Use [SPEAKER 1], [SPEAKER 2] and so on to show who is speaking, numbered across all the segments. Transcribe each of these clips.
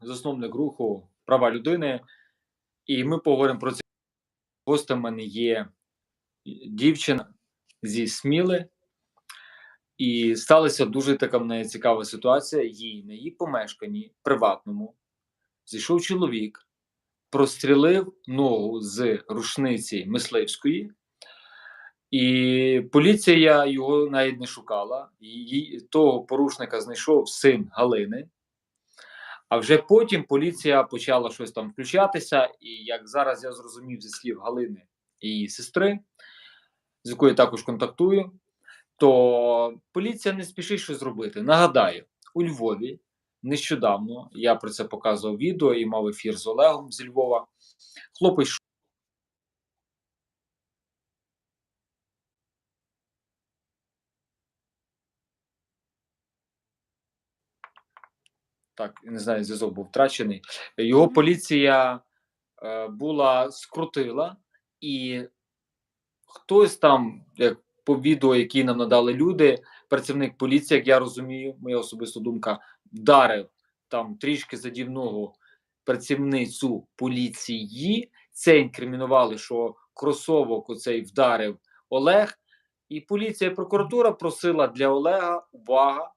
[SPEAKER 1] засновник руху права людини, і ми поговоримо про це. Гостем мене є дівчина зі Сміли, і сталася дуже така в неї цікава ситуація. Їй на її помешканні приватному зійшов чоловік, прострілив ногу з рушниці мисливської, і поліція його навіть не шукала. Її, того порушника знайшов син Галини. А вже потім поліція почала щось там включатися, і як зараз я зрозумів зі слів Галини і її сестри, з якою також контактую, то поліція не спішить щось зробити. Нагадаю, у Львові нещодавно я про це показував відео і мав ефір з Олегом зі Львова. Хлопець так, не знаю, зв'язок був втрачений. Його поліція е, була скрутила, і хтось там, як по відео, які нам надали люди, працівник поліції, як я розумію, моя особиста думка, вдарив там трішки задів ногу працівницю поліції. Це інкримінували, що кросовок оцей вдарив Олег. І поліція і прокуратура просила для Олега увага.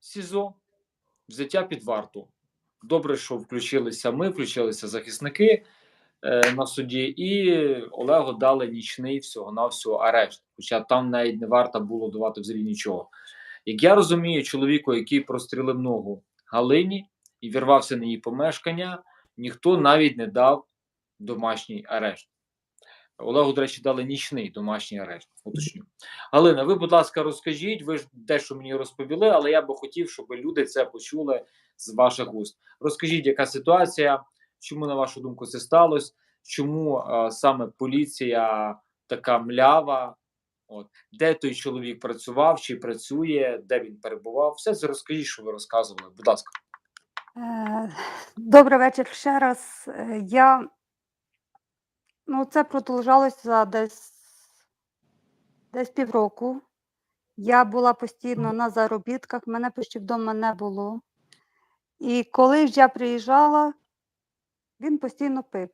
[SPEAKER 1] СІЗО взяття під варту. Добре, що включилися ми, включилися захисники е, на суді, і Олегу дали нічний всього-навсього арешт. Хоча там навіть не варто було давати взагалі нічого. Як я розумію, чоловіку, який прострілив ногу Галині і вірвався на її помешкання, ніхто навіть не дав домашній арешт. Олегу, до речі, дали нічний домашній арешт. Уточню. Галина, ви, будь ласка, розкажіть, ви ж дещо мені розповіли, але я би хотів, щоб люди це почули з ваших уст. Розкажіть, яка ситуація, чому, на вашу думку, це сталося, чому е, саме поліція така млява, от, де той чоловік працював, чи працює, де він перебував. Все це розкажіть, що ви розказували. Будь ласка.
[SPEAKER 2] Е, Добрий вечір ще раз. Е, Я ну, це продовжалося десь, десь півроку. Я була постійно на заробітках, мене почти вдома не було. І коли ж я приїжджала, він постійно пив.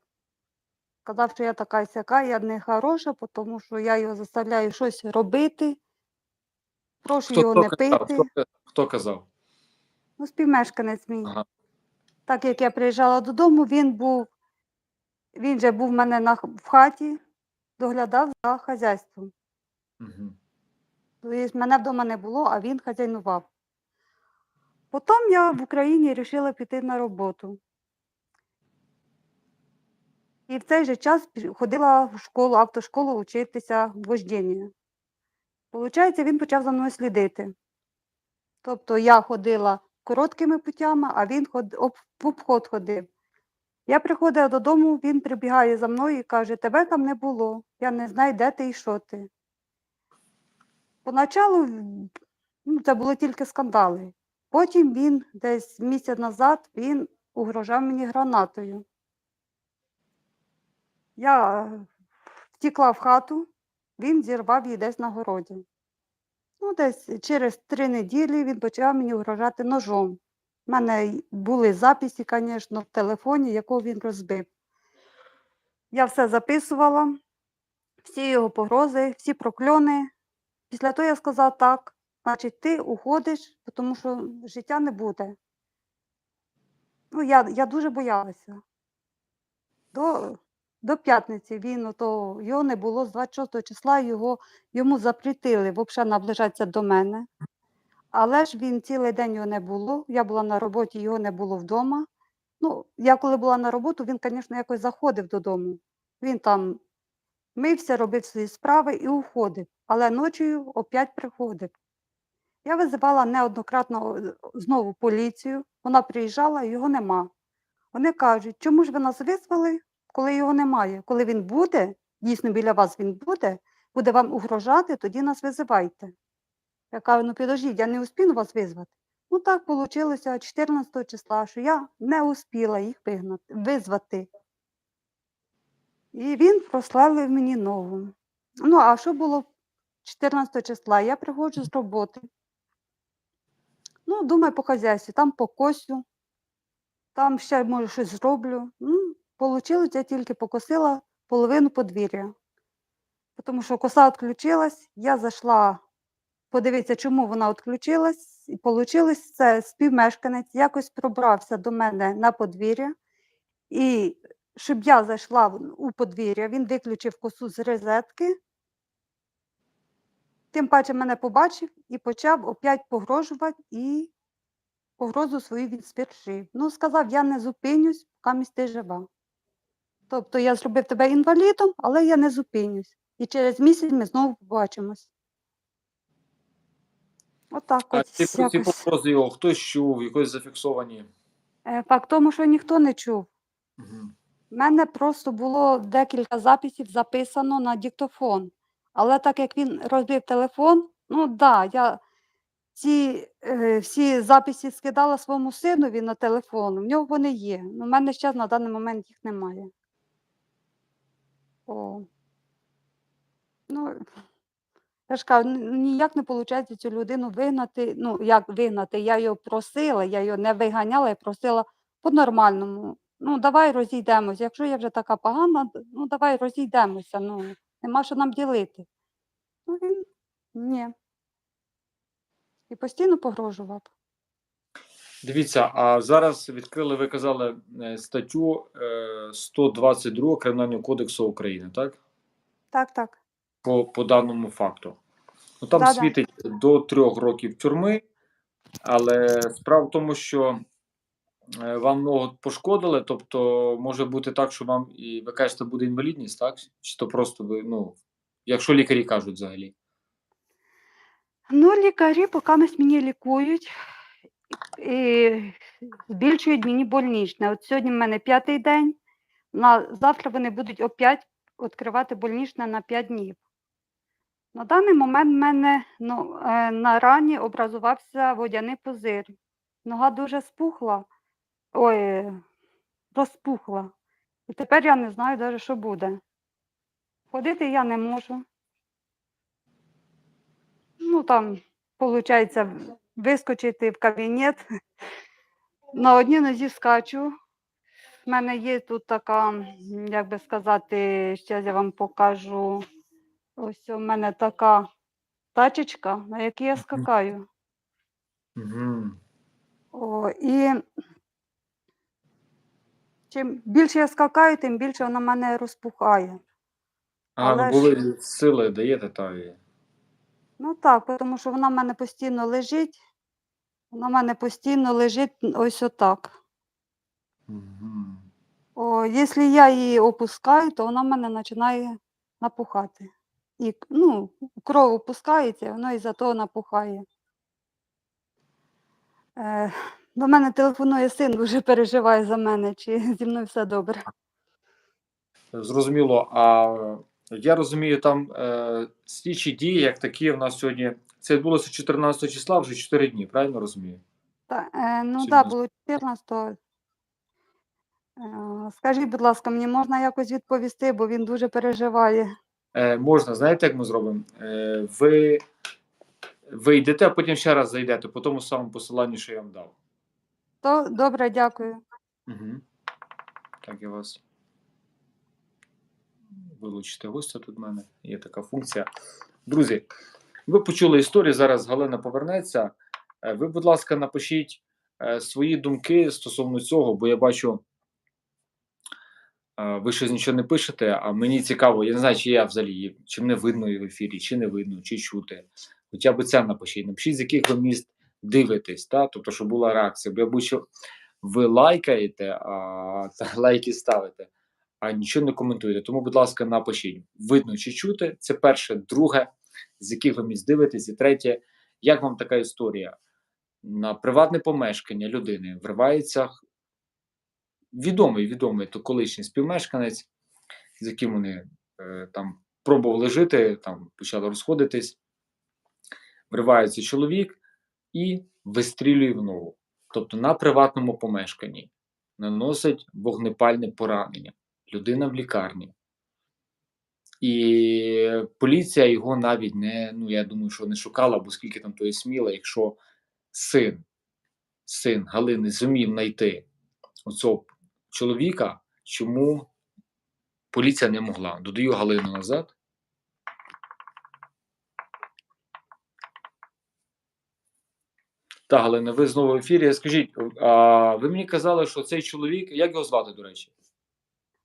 [SPEAKER 2] Казав, що я така сяка, я не хороша, тому що я його заставляю щось робити. Прошу його не
[SPEAKER 1] казав?
[SPEAKER 2] пити.
[SPEAKER 1] Хто, хто казав?
[SPEAKER 2] Ну, співмешканець мій.
[SPEAKER 1] Ага.
[SPEAKER 2] Так як я приїжджала додому, він був, він же був в мене на, в хаті, доглядав за хазяйством.
[SPEAKER 1] Угу.
[SPEAKER 2] Тобто мене вдома не було, а він хазяйнував. Потім я в Україні вирішила піти на роботу. І в цей же час ходила в школу, автошколу вчитися вождіння. Получається, він почав за мною слідити. Тобто я ходила короткими путями, а він в обход ходив. Я приходила додому, він прибігає за мною і каже, тебе там не було, я не знаю, де ти і що ти. Поначалу ну, це були тільки скандали. Потім він десь місяць назад він угрожав мені гранатою. Я втікла в хату, він зірвав її десь на городі. Ну, десь через три неділі він почав мені угрожати ножом. У мене були записи, звісно, в телефоні, якого він розбив. Я все записувала, всі його погрози, всі прокльони. Після того я сказала так, значить, ти уходиш, тому що життя не буде. Ну, я, я дуже боялася. До, до п'ятниці він ото, його не було з 26 числа, його, йому запретили взагалі наближатися до мене. Але ж він цілий день його не було. Я була на роботі, його не було вдома. Ну, я коли була на роботу, він, звісно, якось заходив додому. Він там мився, робив свої справи і уходив. Але ночі опять приходив. Я визивала неоднократно е, знову поліцію. Вона приїжджала, його нема. Вони кажуть, чому ж ви нас визвали, коли його немає? Коли він буде, дійсно біля вас він буде, буде вам угрожати, тоді нас визивайте. Я кажу, ну підождіть, я не успію вас визвати. Ну так вийшло 14 числа, що я не успіла їх вигнати, визвати. І він прославив мені ногу. Ну, а що було 14 числа? Я приходжу з роботи. Ну, думаю, по хазяйстві, там по косю, там ще, може, щось зроблю. Ну, получилось, я тільки покосила половину подвір'я. Тому що коса відключилась, я зайшла подивитися, чому вона відключилась, і вийшло це співмешканець якось пробрався до мене на подвір'я. І щоб я зайшла у подвір'я, він виключив косу з розетки. Тим паче мене побачив і почав опять погрожувати і погрозу свою відсвіршив. Ну, сказав, я не зупинюсь, поки ти жива. Тобто я зробив тебе інвалідом, але я не зупинюсь. І через місяць ми знову побачимось. Отак от
[SPEAKER 1] ці, ці
[SPEAKER 2] якось.
[SPEAKER 1] погрози його хтось чув, якось зафіксовані.
[SPEAKER 2] Е, Факт в тому, що ніхто не чув.
[SPEAKER 1] Мгм.
[SPEAKER 2] У мене просто було декілька записів записано на диктофон. Але так як він розбив телефон, ну так, да, я ці е, всі записи скидала своєму синові на телефон. В нього вони є. У мене зараз на даний момент їх немає. О. Ну, я ж кажу, ніяк не виходить цю людину вигнати. Ну, як вигнати? Я його просила, я його не виганяла, я просила по-нормальному. Ну, давай розійдемося. Якщо я вже така погана, ну давай розійдемося. Ну, нема що нам ділити. Ну, він ні. І постійно погрожував.
[SPEAKER 1] Дивіться, а зараз відкрили, ви казали, е, статтю е, 122 Кримінального кодексу України, так?
[SPEAKER 2] Так, так.
[SPEAKER 1] По, по даному факту. Ну там
[SPEAKER 2] Да-да.
[SPEAKER 1] світить до трьох років тюрми, але справа в тому, що е, вам ногу пошкодили, тобто може бути так, що вам і ви кажете, буде інвалідність, так? Чи то просто ви, ну, якщо лікарі кажуть взагалі.
[SPEAKER 2] Ну, лікарі поки мені лікують і збільшують мені больничне. От сьогодні в мене п'ятий день, на завтра вони будуть опять відкривати больничне на 5 днів. На даний момент в мене ну, е, на рані образувався водяний пузир. Нога дуже спухла, ой, розпухла. І тепер я не знаю навіть, що буде. Ходити я не можу. Ну, там, виходить, вискочити в кабінет. На одній нозі скачу. У мене є тут така, як би сказати, зараз я вам покажу. Ось у мене така тачечка, на якій я скакаю.
[SPEAKER 1] Угу.
[SPEAKER 2] О, і чим більше я скакаю, тим більше вона мене розпухає.
[SPEAKER 1] А,
[SPEAKER 2] Але
[SPEAKER 1] були сили даєте та і.
[SPEAKER 2] Ну так, тому що вона в мене постійно лежить. Вона в мене постійно лежить ось отак.
[SPEAKER 1] Угу.
[SPEAKER 2] О, якщо я її опускаю, то вона в мене починає напухати. І ну, кров опускається, воно із-за того напухає. Е, до мене телефонує син, дуже переживає за мене, чи зі мною все добре.
[SPEAKER 1] Зрозуміло. А я розумію, там е, слідчі дії, як такі, в нас сьогодні. Це відбулося 14 числа, вже 4 дні, правильно розумію?
[SPEAKER 2] Та, е, ну так,
[SPEAKER 1] не
[SPEAKER 2] було 14 Е, скажіть, будь ласка, мені можна якось відповісти, бо він дуже переживає.
[SPEAKER 1] Е, можна, знаєте, як ми зробимо? Е, ви, ви йдете, а потім ще раз зайдете по тому самому посиланню, що я вам дав.
[SPEAKER 2] То добре, дякую.
[SPEAKER 1] Угу. Так, я вас вилучити гостя тут в мене. Є така функція. Друзі, ви почули історію. Зараз Галина повернеться. Е, Ви, будь ласка, напишіть е, свої думки стосовно цього, бо я бачу, ви щось нічого не пишете, а мені цікаво, я не знаю, чи я взагалі, чи мене видно в ефірі, чи не видно, чи чути. Хоча б це напишіть. Напишіть, з яких ви міст дивитесь, та? тобто, щоб була реакція. Бо я бачу, ви лайкаєте, а та, лайки ставите, а нічого не коментуєте. Тому, будь ласка, напишіть. Видно чи чути. Це перше, друге, з яких ви місць дивитесь, і третє, як вам така історія? На приватне помешкання людини вривається відомий, відомий то колишній співмешканець, з яким вони е, там пробували жити, там почали розходитись. Вривається чоловік і вистрілює в ногу. Тобто на приватному помешканні наносить вогнепальне поранення. Людина в лікарні. І поліція його навіть не, ну я думаю, що не шукала, бо скільки там тої сміла, якщо син, син Галини зумів знайти оцього чоловіка, чому поліція не могла. Додаю Галину назад. Так, Галина, ви знову в ефірі. Скажіть, а ви мені казали, що цей чоловік, як його звати, до речі?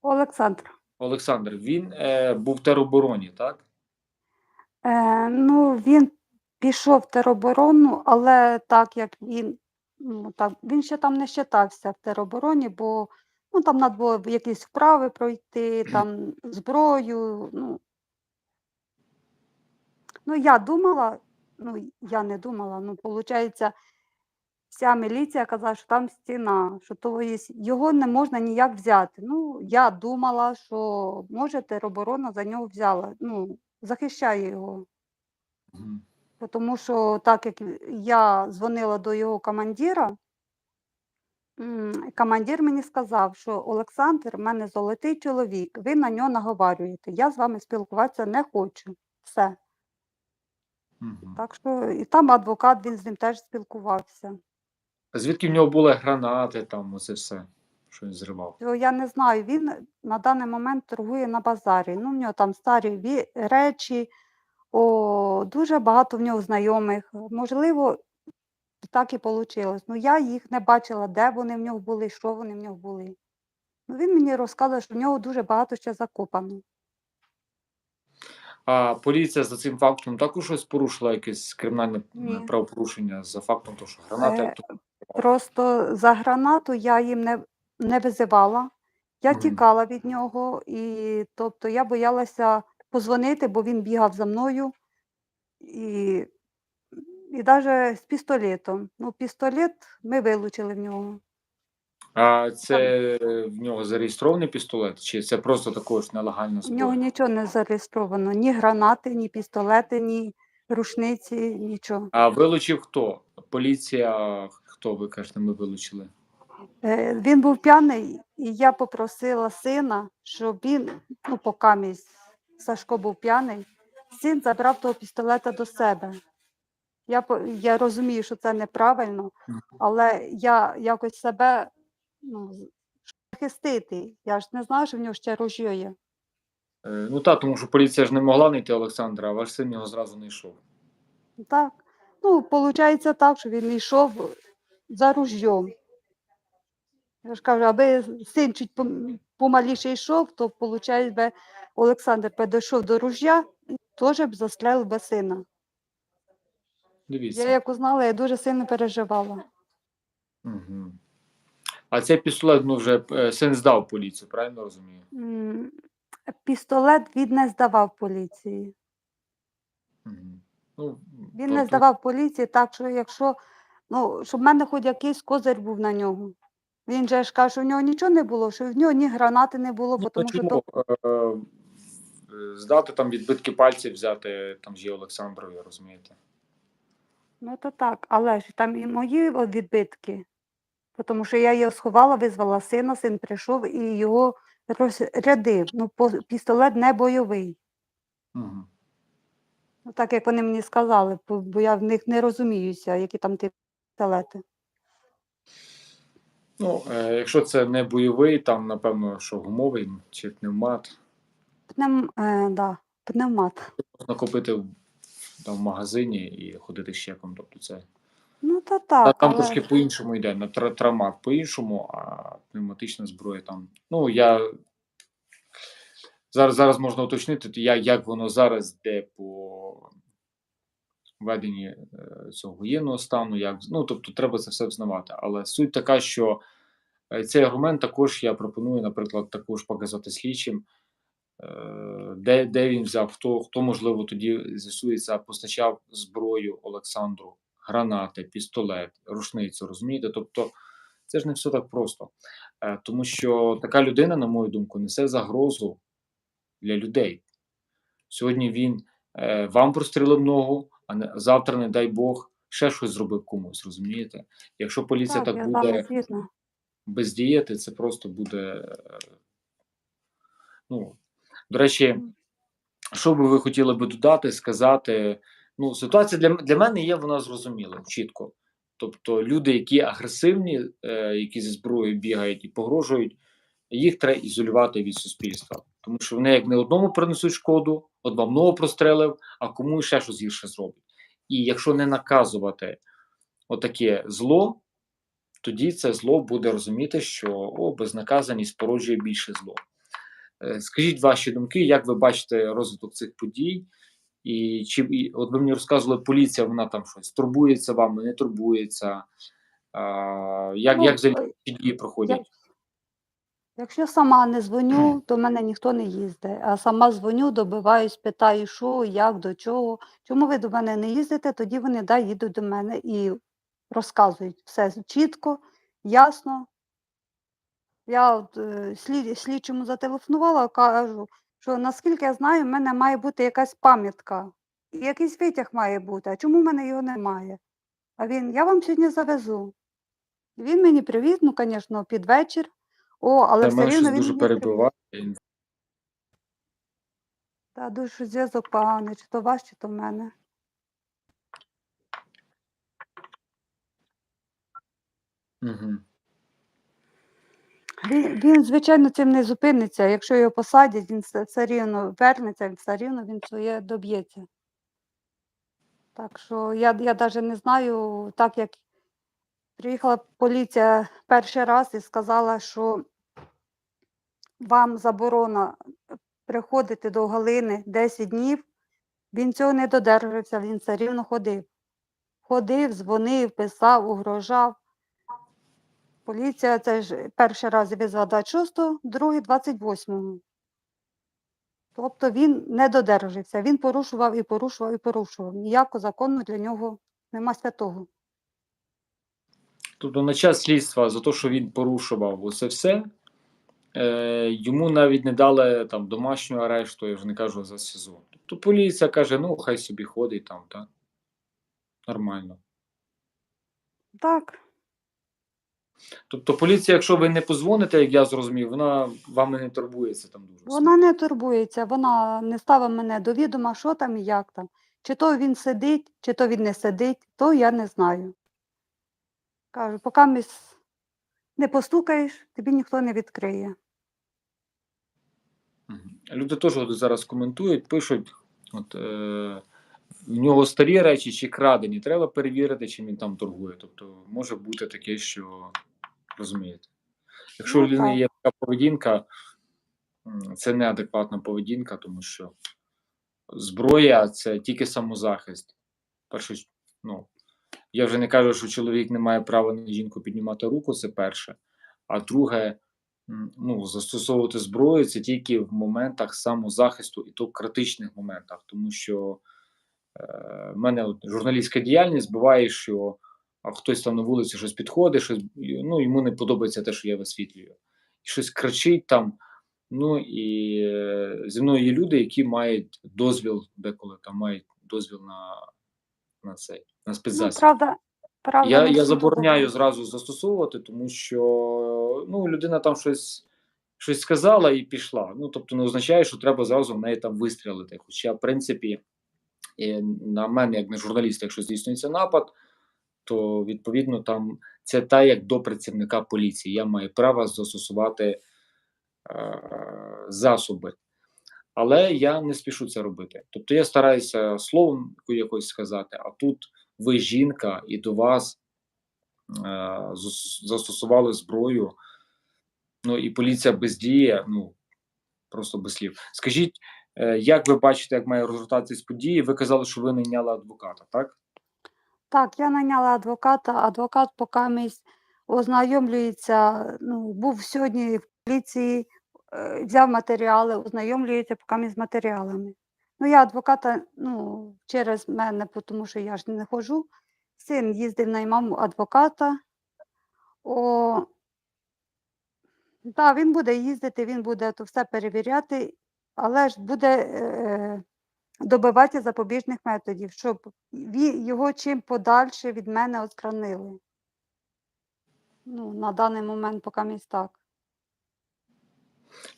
[SPEAKER 2] Олександр.
[SPEAKER 1] Олександр, він е, був в теробороні, так?
[SPEAKER 2] Е, ну, він пішов в тероборону, але так як він, ну, так, він ще там не щитався в теробороні, бо ну, там треба було якісь вправи пройти, там зброю. Ну, ну я думала, ну я не думала, ну, виходить, вся міліція казала, що там стіна, що то є, його не можна ніяк взяти. Ну, я думала, що може тероборона за нього взяла, ну, захищає його. Тому що так як я дзвонила до його командира, командир мені сказав, що Олександр в мене золотий чоловік, ви на нього наговарюєте. Я з вами спілкуватися не хочу. Все.
[SPEAKER 1] Мгм.
[SPEAKER 2] Так що і там адвокат, він з ним теж спілкувався.
[SPEAKER 1] А Звідки в нього були гранати, там оце все, що він зривав?
[SPEAKER 2] То я не знаю, він на даний момент торгує на базарі. Ну, в нього там старі ві- речі, о, дуже багато в нього знайомих. Можливо, так і вийшло. Ну, я їх не бачила, де вони в нього були, що вони в нього були. Ну, він мені розказав, що в нього дуже багато ще закопано.
[SPEAKER 1] А поліція за цим фактом також щось порушила якесь кримінальне
[SPEAKER 2] Ні.
[SPEAKER 1] правопорушення за фактом, того, що гранати.
[SPEAKER 2] Е, Просто за гранату я їм не, не визивала. Я
[SPEAKER 1] Мгм.
[SPEAKER 2] тікала від нього, і тобто я боялася позвонити, бо він бігав за мною. І, і навіть з пістолетом. Ну, пістолет ми вилучили в нього.
[SPEAKER 1] А це в нього зареєстрований пістолет, чи це просто також нелегальна
[SPEAKER 2] У нього нічого не зареєстровано, ні гранати, ні пістолети, ні рушниці, нічого.
[SPEAKER 1] А вилучив хто? Поліція, хто ви кажете, ми вилучили?
[SPEAKER 2] Е, Він був п'яний, і я попросила сина, щоб він, ну, поки мій Сашко був п'яний, син забрав того пістолета до себе. Я, я розумію, що це неправильно, але я якось себе ну, захистити. Я ж не знаю, що в нього ще ружьо є.
[SPEAKER 1] Е, Ну так, тому що поліція ж не могла знайти Олександра, а ваш син його зразу не йшов.
[SPEAKER 2] Так. Ну, виходить так, що він йшов за ружьом. Я ж кажу, аби син чуть помаліше йшов, то виходить, Олександр підійшов до ружя і теж б застрелив би сина.
[SPEAKER 1] Дивіться.
[SPEAKER 2] Я як узнала, я дуже сильно переживала.
[SPEAKER 1] Угу. А цей пістолет ну, вже е, син здав поліцію, правильно розумію?
[SPEAKER 2] М, Пістолет він не здавав поліції.
[SPEAKER 1] Угу. Ну,
[SPEAKER 2] Він не
[SPEAKER 1] то-
[SPEAKER 2] здавав поліції, так що якщо, ну, щоб в мене хоч якийсь козир був на нього. Він же ж каже, що в нього нічого не було, що в нього ні гранати не було,
[SPEAKER 1] Ну,
[SPEAKER 2] бо
[SPEAKER 1] то
[SPEAKER 2] тому що
[SPEAKER 1] чому
[SPEAKER 2] то
[SPEAKER 1] е, е, здати там відбитки пальців взяти, там ж є Олександрові, розумієте?
[SPEAKER 2] Ну, то так, але ж там і мої відбитки. Тому що я його сховала, визвала сина, син прийшов і його розрядив. Ну, пістолет не бойовий.
[SPEAKER 1] Угу.
[SPEAKER 2] Ну, так як вони мені сказали, бо, я в них не розуміюся, які там ті пістолети.
[SPEAKER 1] Ну, е, якщо це не бойовий, там, напевно, що гумовий чи пневмат,
[SPEAKER 2] Пнем, е, да, пневмат.
[SPEAKER 1] можна купити там, в магазині і ходити з чеком. Тобто це
[SPEAKER 2] Ну,
[SPEAKER 1] Та-
[SPEAKER 2] так,
[SPEAKER 1] там
[SPEAKER 2] але
[SPEAKER 1] трошки по-іншому йде, на травмат по-іншому, а пневматична зброя там. Ну, я зараз, зараз можна уточнити, то я, як воно зараз йде по введенні е, цього воєнного стану. Як, ну, тобто треба це все взнавати. Але суть така, що е, цей аргумент також я пропоную, наприклад, також показати слідчим, де, де він взяв, хто, хто, можливо, тоді з'ясується, постачав зброю Олександру, гранати, пістолет, рушницю, розумієте? Тобто це ж не все так просто. Е, Тому що така людина, на мою думку, несе загрозу для людей. Сьогодні він е, вам прострілив ногу, а не, завтра, не дай Бог, ще щось зробив комусь, розумієте? Якщо поліція
[SPEAKER 2] так,
[SPEAKER 1] так, буде бездіяти, це просто буде. е, Ну, до речі, що би ви хотіли би додати, сказати? Ну, ситуація для, для мене є вона зрозуміла чітко. Тобто люди, які агресивні, е, які зі зброєю бігають і погрожують, їх треба ізолювати від суспільства. Тому що вони як не одному принесуть шкоду, от прострелив, а кому ще щось гірше зроблять. І якщо не наказувати отаке зло, тоді це зло буде розуміти, що о, безнаказаність породжує більше зло. Е, Скажіть ваші думки, як ви бачите розвиток цих подій? І чи і, от ви мені розказували, поліція вона там щось турбується вами, не турбується? А, як,
[SPEAKER 2] Ну,
[SPEAKER 1] як взагалі
[SPEAKER 2] е,
[SPEAKER 1] дії проходять?
[SPEAKER 2] Якщо сама не дзвоню, то в мене ніхто не їздить. А сама дзвоню, добиваюсь, питаю, що, як, до чого. Чому ви до мене не їздите? Тоді вони да, їдуть до мене і розказують все чітко, ясно. Я от, е, слід, слідчому зателефонувала, кажу, що наскільки я знаю, в мене має бути якась пам'ятка. І якийсь витяг має бути. А чому в мене його немає? А він, я вам сьогодні завезу. І Він мені привіз, ну, звісно, під вечір. О, але
[SPEAKER 1] Та
[SPEAKER 2] все
[SPEAKER 1] мене
[SPEAKER 2] рівно
[SPEAKER 1] щось
[SPEAKER 2] він
[SPEAKER 1] дуже
[SPEAKER 2] мені
[SPEAKER 1] перебиває.
[SPEAKER 2] Та дуже зв'язок поганий, чи то ваш, чи то в мене.
[SPEAKER 1] Угу.
[SPEAKER 2] Він, він, звичайно, цим не зупиниться. Якщо його посадять, він все, рівно вернеться, все рівно він своє доб'ється. Так що я, я навіть не знаю, так як приїхала поліція перший раз і сказала, що вам заборона приходити до Галини 10 днів, він цього не додержався, він все рівно ходив. Ходив, дзвонив, писав, угрожав. Поліція це ж перший раз визвала 26-го, другий 28-го. Тобто він не додержався, він порушував і порушував і порушував. Ніякого закону для нього нема святого.
[SPEAKER 1] Тобто на час слідства за те, що він порушував усе все, е, йому навіть не дали там домашнього арешту, я вже не кажу за СІЗО. Тобто поліція каже, ну хай собі ходить там, так? Нормально.
[SPEAKER 2] Так,
[SPEAKER 1] Тобто поліція, якщо ви не позвоните, як я зрозумів, вона вами не турбується там дуже.
[SPEAKER 2] вона не турбується, вона не ставить мене до відома, що там і як там. Чи то він сидить, чи то він не сидить, то я не знаю. Кажу, поки міс- не постукаєш, тобі ніхто не відкриє.
[SPEAKER 1] Люди теж зараз коментують, пишуть, от, е, в нього старі речі чи крадені, треба перевірити, чим він там торгує. Тобто може бути таке, що розумієте. Якщо
[SPEAKER 2] Ну,
[SPEAKER 1] у людини
[SPEAKER 2] так.
[SPEAKER 1] є така поведінка, це неадекватна поведінка, тому що зброя це тільки самозахист. Перше, ну, я вже не кажу, що чоловік не має права на жінку піднімати руку, це перше. А друге, ну, застосовувати зброю це тільки в моментах самозахисту, і то в критичних моментах, тому що в мене от, журналістська діяльність буває, що хтось там на вулиці щось підходить, щось, ну, йому не подобається те, що я висвітлюю. І щось кричить там. Ну і е, зі мною є люди, які мають дозвіл, деколи там мають дозвіл на, на цей, на
[SPEAKER 2] Ну, правда, правда,
[SPEAKER 1] Я, я забороняю зразу застосовувати, тому що ну, людина там щось, щось сказала і пішла. Ну, тобто не означає, що треба зразу в неї там вистрілити. Хоча, в принципі, е, на мене, як на журналіста, якщо здійснюється напад, то відповідно там це та як до працівника поліції. Я маю право застосувати е, засоби. Але я не спішу це робити. Тобто я стараюся словом якось сказати, а тут ви жінка, і до вас е, застосували зброю. Ну і поліція бездіє, ну просто без слів. Скажіть, як ви бачите, як має розгортатись події? Ви казали, що ви найняли адвоката, так?
[SPEAKER 2] Так, я найняла адвоката. Адвокат поки місь ознайомлюється, ну, був сьогодні в поліції, е, взяв матеріали, ознайомлюється поки з матеріалами. Ну, я адвоката, ну, через мене, тому що я ж не ходжу. Син їздив наймав адвоката. О, да, він буде їздити, він буде то все перевіряти, але ж буде е, добиватися запобіжних методів, щоб його чим подальше від мене отстранили. Ну, на даний момент поки так.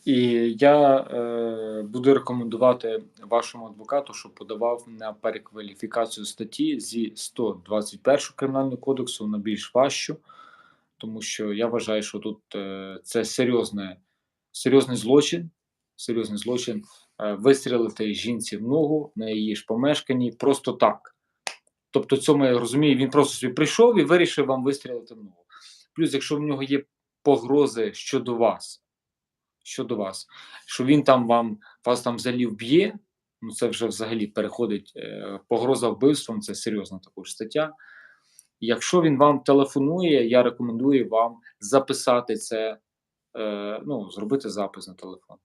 [SPEAKER 1] І я е, буду рекомендувати вашому адвокату, щоб подавав на перекваліфікацію статті зі 121 кримінального кодексу на більш важчу, тому що я вважаю, що тут е, це серйозне, серйозний злочин. Серйозний злочин е, вистрілити жінці в ногу на її ж помешканні просто так. Тобто, цьому я розумію, він просто собі прийшов і вирішив вам вистрілити в ногу. Плюс, якщо в нього є погрози щодо вас, щодо вас, що він там вам вас там взагалі вб'є, ну це вже взагалі переходить е, погроза вбивством, це серйозна також стаття. Якщо він вам телефонує, я рекомендую вам записати це, е, ну, зробити запис на телефон.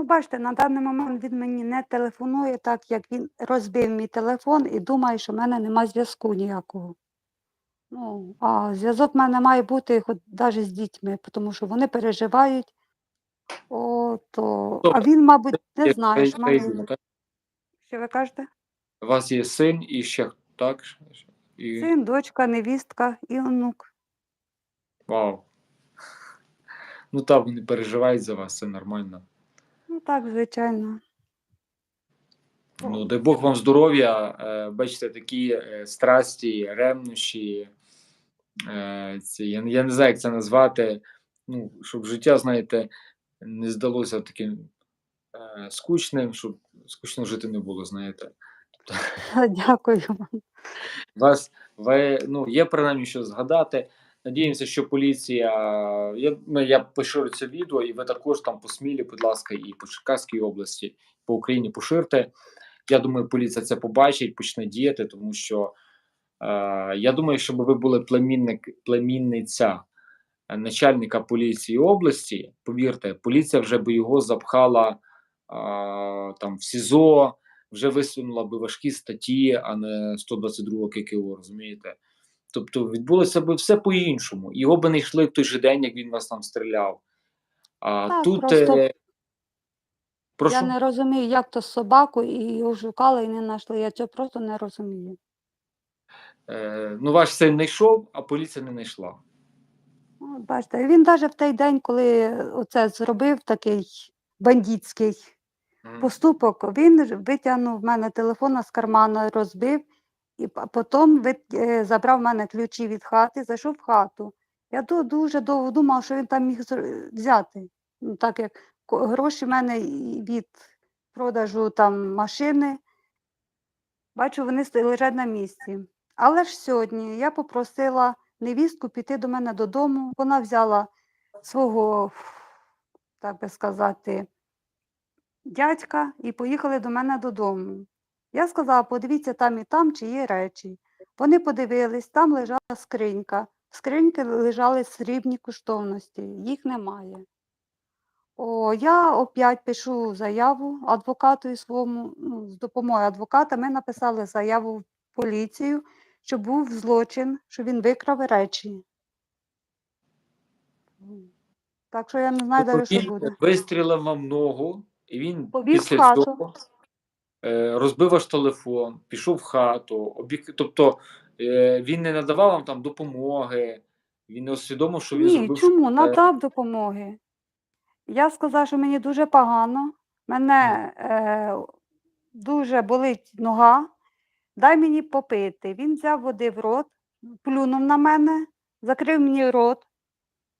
[SPEAKER 2] Ну, бачите, на даний момент він мені не телефонує, так як він розбив мій телефон і думає, що в мене нема зв'язку ніякого. Ну, а зв'язок в мене має бути хоч навіть з дітьми, тому що вони переживають. О, то... А він, мабуть, не знає, що в мене? Що ви кажете?
[SPEAKER 1] У вас є син і ще так? І...
[SPEAKER 2] Син, дочка, невістка і онук.
[SPEAKER 1] Вау. Ну так, вони переживають за вас, це нормально.
[SPEAKER 2] Ну так, звичайно.
[SPEAKER 1] Ну, дай Бог вам здоров'я. Е, Бачите, такі е, страсті, ревнощі. е, я, я не знаю, як це назвати. Ну, щоб життя, знаєте, не здалося таким скучним, щоб скучно жити не було, знаєте.
[SPEAKER 2] Дякую вам.
[SPEAKER 1] Вас ви, ну, є принаймні що згадати. Надіємося, що поліція. Я, ну, я поширю це відео, і ви також там по Смілі, будь ласка, і по Черкаській області, по Україні поширте. Я думаю, поліція це побачить, почне діяти, тому що е, я думаю, щоб ви були племінник, племінниця начальника поліції області, повірте, поліція вже би його запхала е, там в СІЗО, вже висунула би важкі статті, а не 122 ККО, розумієте? Тобто відбулося б все по-іншому. Його би не йшли в той же день, як він вас там стріляв. А
[SPEAKER 2] Так,
[SPEAKER 1] тут
[SPEAKER 2] просто
[SPEAKER 1] е, прошу.
[SPEAKER 2] Я не розумію, як то собаку і його шукали і не знайшли. Я цього просто не розумію.
[SPEAKER 1] Е, ну, ваш син не йшов, а поліція не знайшла.
[SPEAKER 2] Ну, бачите, він навіть в той день, коли оце зробив такий бандитський
[SPEAKER 1] Мгм.
[SPEAKER 2] поступок, він витягнув в мене телефон з кармана, розбив, і потім е, забрав в мене ключі від хати, зайшов в хату. Я дуже довго думала, що він там міг взяти. Ну, так як гроші в мене від продажу там машини. Бачу, вони лежать на місці. Але ж сьогодні я попросила невістку піти до мене додому. Вона взяла свого, так би сказати, дядька і поїхали до мене додому. Я сказала, подивіться там і там, чи є речі. Вони подивились, там лежала скринька. В скриньки лежали срібні коштовності, їх немає. О, я опять пишу заяву адвокату своєму, ну, з допомогою адвоката ми написали заяву в поліцію, що був злочин, що він викрав речі. Так що я не знаю,
[SPEAKER 1] Тобто
[SPEAKER 2] навіть, що буде.
[SPEAKER 1] вистрілив вам ногу, і він
[SPEAKER 2] Побіг
[SPEAKER 1] після цього розбив ваш телефон, пішов в хату. Обік... Тобто е, він не надавав вам там допомоги, він не усвідомив, що він
[SPEAKER 2] Ні,
[SPEAKER 1] зробив.
[SPEAKER 2] чому?
[SPEAKER 1] е,
[SPEAKER 2] Надав допомоги. Я сказала, що мені дуже погано, мене е, дуже болить нога, дай мені попити. Він взяв води в рот, плюнув на мене, закрив мені рот,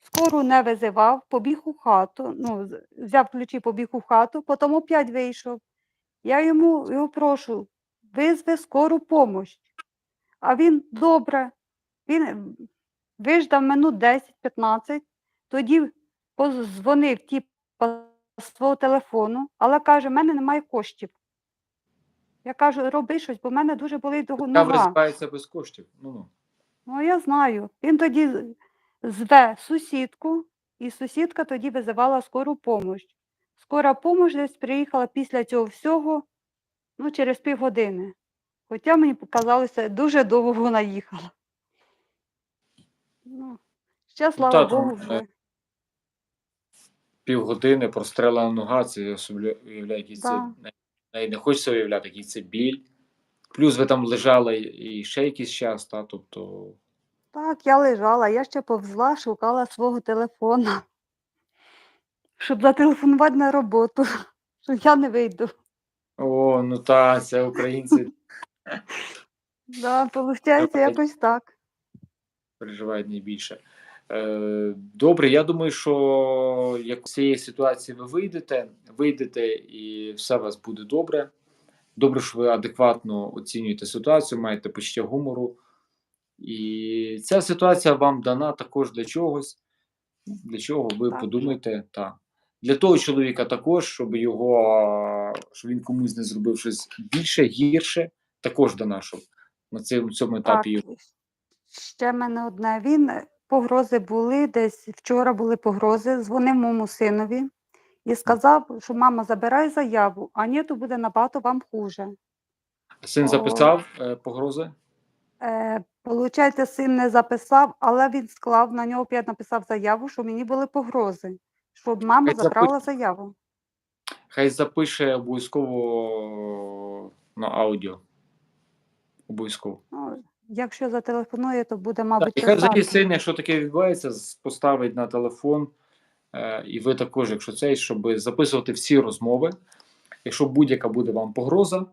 [SPEAKER 2] скору не визивав, побіг у хату, ну, взяв ключі, побіг у хату, потім опять вийшов. Я йому його прошу, визви скору помощь. А він добре, він виждав минут 10-15, тоді позвонив типа з свого телефону, але каже, в мене немає коштів. Я кажу, роби щось, бо в мене дуже болить
[SPEAKER 1] Там
[SPEAKER 2] нога.
[SPEAKER 1] розвивається без коштів. Ну, ну.
[SPEAKER 2] Ну, я знаю. Він тоді зве сусідку, і сусідка тоді визивала скору помощь. Скора помощь десь приїхала після цього всього, ну, через півгодини. Хоча мені показалося, дуже довго вона їхала. Ну, ще, слава
[SPEAKER 1] так,
[SPEAKER 2] Богу,
[SPEAKER 1] е,
[SPEAKER 2] вже.
[SPEAKER 1] Півгодини прострелена нога, це я уявляю, який це навіть не хочеться уявляти, який це біль. Плюс ви там лежали і ще якийсь час, та, тобто
[SPEAKER 2] Так, я лежала, я ще повзла, шукала свого телефона. Щоб зателефонувати на роботу, що я не вийду.
[SPEAKER 1] О, ну та, це українці
[SPEAKER 2] Да, виходить, якось так.
[SPEAKER 1] переживають найбільше. Е, Добре, я думаю, що як з цієї ситуації ви вийдете, вийдете і все у вас буде добре. Добре, що ви адекватно оцінюєте ситуацію, маєте почуття гумору. І ця ситуація вам дана також для чогось. Для чого ви
[SPEAKER 2] Так.
[SPEAKER 1] подумайте, так. Для того чоловіка також, щоб його, щоб він комусь не зробив щось більше, гірше, також дана, щоб на цьому, цьому
[SPEAKER 2] Так,
[SPEAKER 1] етапі його.
[SPEAKER 2] ще в мене одне. Він погрози були десь вчора були погрози. Дзвонив моєму синові і сказав, що мама, забирай заяву, а ні, то буде набагато вам хуже.
[SPEAKER 1] Син записав е, погрози.
[SPEAKER 2] Е, Получається, син не записав, але він склав на нього п'ять написав заяву, що мені були погрози, щоб мама
[SPEAKER 1] Хай
[SPEAKER 2] забрала заяву.
[SPEAKER 1] Хай запише обов'язково на аудіо. Обов'язково.
[SPEAKER 2] Ну, якщо зателефонує, то буде,
[SPEAKER 1] Так,
[SPEAKER 2] мабуть,
[SPEAKER 1] і хай взагалі син, якщо таке відбувається, з- поставить на телефон, е, і ви також, якщо цей, щоб записувати всі розмови. Якщо будь-яка буде вам погроза,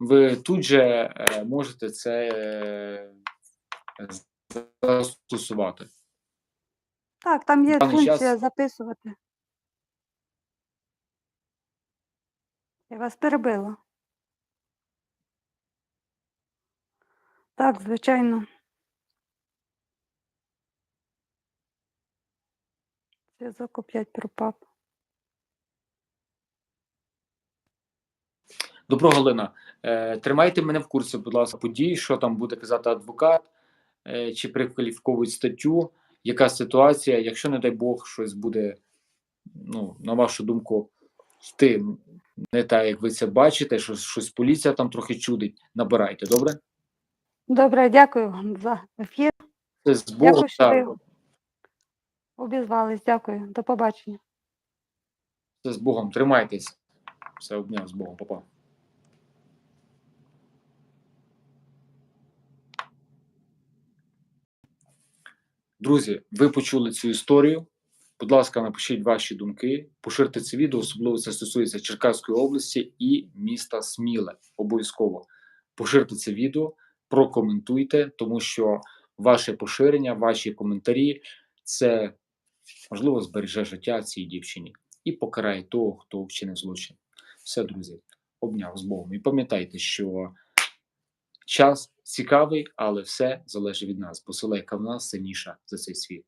[SPEAKER 1] ви тут же е, можете це е, застосувати.
[SPEAKER 2] Так, там є
[SPEAKER 1] даний
[SPEAKER 2] функція
[SPEAKER 1] час-
[SPEAKER 2] записувати. Я вас перебила. Так, звичайно. Зв'язок опять пропав.
[SPEAKER 1] Добро, Галина. Е, тримайте мене в курсі, будь ласка, подій, що там буде казати адвокат, е, чи прикваліфіковують статтю, яка ситуація, якщо, не дай Бог, щось буде, ну, на вашу думку, йти не так, як ви це бачите, що щось поліція там трохи чудить, набирайте, добре?
[SPEAKER 2] Добре, дякую вам за ефір.
[SPEAKER 1] Це з Богом.
[SPEAKER 2] Дякую, що ви обізвались. Дякую. До побачення.
[SPEAKER 1] це з Богом. Тримайтесь. Все обняв з Богом, папа. Друзі, ви почули цю історію. Будь ласка, напишіть ваші думки, поширте це відео, особливо це стосується Черкаської області і міста Сміле. Обов'язково поширте це відео, прокоментуйте, тому що ваше поширення, ваші коментарі це можливо збереже життя цій дівчині і покарає того, хто вчинив злочин. Все, друзі, обняв з Богом. І пам'ятайте, що час цікавий, але все залежить від нас, бо селека в нас сильніша за цей світ.